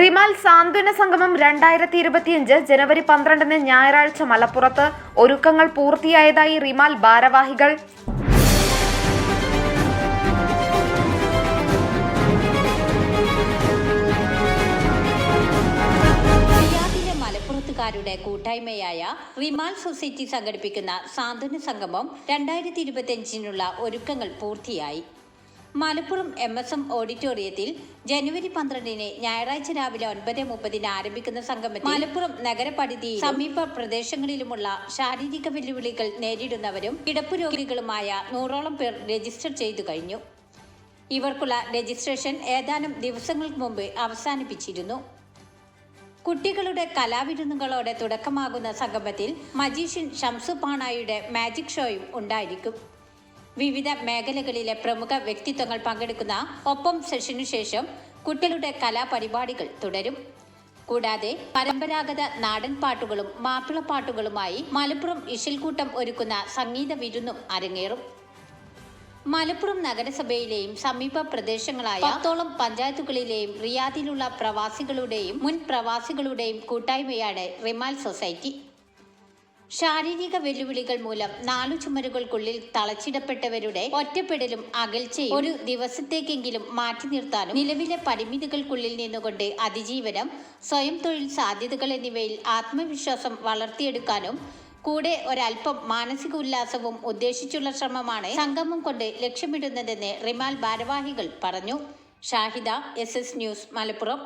റിമാൽ സാന്ത്വന സംഗമം രണ്ടായിരത്തി ഇരുപത്തിയഞ്ച് ജനുവരി പന്ത്രണ്ടിന് ഞായറാഴ്ച മലപ്പുറത്ത്. ഒരുക്കങ്ങൾ പൂർത്തിയായതായി റിമാൽ ഭാരവാഹികൾ. മലപ്പുറത്തുകാരുടെ കൂട്ടായ്മയായ റിമാൽ സൊസൈറ്റി സംഘടിപ്പിക്കുന്ന സാന്ത്വന സംഗമം രണ്ടായിരത്തി ഇരുപത്തിയഞ്ചിനുള്ള ഒരുക്കങ്ങൾ പൂർത്തിയായി. മലപ്പുറം എം എസ് എം ഓഡിറ്റോറിയത്തിൽ ജനുവരി പന്ത്രണ്ടിന് ഞായറാഴ്ച രാവിലെ ഒൻപത് മുപ്പതിന് ആരംഭിക്കുന്ന സംഗമത്തിൽ മലപ്പുറം നഗരപരിധി സമീപ പ്രദേശങ്ങളിലുമുള്ള ശാരീരിക വെല്ലുവിളികൾ നേരിടുന്നവരും കിടപ്പ് രോഗികളുമായ നൂറോളം പേർ രജിസ്റ്റർ ചെയ്തു കഴിഞ്ഞു. ഇവർക്കുള്ള രജിസ്ട്രേഷൻ ഏതാനും ദിവസങ്ങൾക്ക് മുമ്പ് അവസാനിപ്പിച്ചിരുന്നു. കുട്ടികളുടെ കലാവിരുന്നുകളോടെ തുടക്കമാകുന്ന സംഗമത്തിൽ മജീഷ്യൻ ഷംസു പാണായിയുടെ മാജിക് ഷോയും ഉണ്ടായിരിക്കും. വിവിധ മേഖലകളിലെ പ്രമുഖ വ്യക്തിത്വങ്ങൾ പങ്കെടുക്കുന്ന ഒപ്പം സെഷനു ശേഷം കുട്ടികളുടെ കലാപരിപാടികൾ തുടരും. കൂടാതെ പരമ്പരാഗത നാടൻ പാട്ടുകളും മാപ്പിളപ്പാട്ടുകളുമായി മലപ്പുറം ഇഷിൽക്കൂട്ടം ഒരുക്കുന്ന സംഗീത വിരുന്നും അരങ്ങേറും. മലപ്പുറം നഗരസഭയിലെയും സമീപ പ്രദേശങ്ങളായ പത്തോളം പഞ്ചായത്തുകളിലെയും റിയാദിലുള്ള പ്രവാസികളുടെയും മുൻ പ്രവാസികളുടെയും കൂട്ടായ്മയാണ് റിമാൽ സൊസൈറ്റി. ശാരീരിക വെല്ലുവിളികൾ മൂലം നാലു ചുമരുകൾക്കുള്ളിൽ തളച്ചിടപ്പെട്ടവരുടെ ഒറ്റപ്പെടലും അകൽച്ചയും ഒരു ദിവസത്തേക്കെങ്കിലും മാറ്റി നിർത്താനും നിലവിലെ പരിമിതികൾക്കുള്ളിൽ നിന്നുകൊണ്ട് അതിജീവനം സ്വയം തൊഴിൽ സാധ്യതകൾ എന്നിവയിൽ ആത്മവിശ്വാസം വളർത്തിയെടുക്കാനും കൂടെ ഒരല്പം മാനസിക ഉല്ലാസവും ഉദ്ദേശിച്ചുള്ള ശ്രമമാണ് സംഗമം കൊണ്ട് ലക്ഷ്യമിടുന്നതെന്ന് റിമാൽ ഭാരവാഹികൾ പറഞ്ഞു. Shahida S news Malappuram.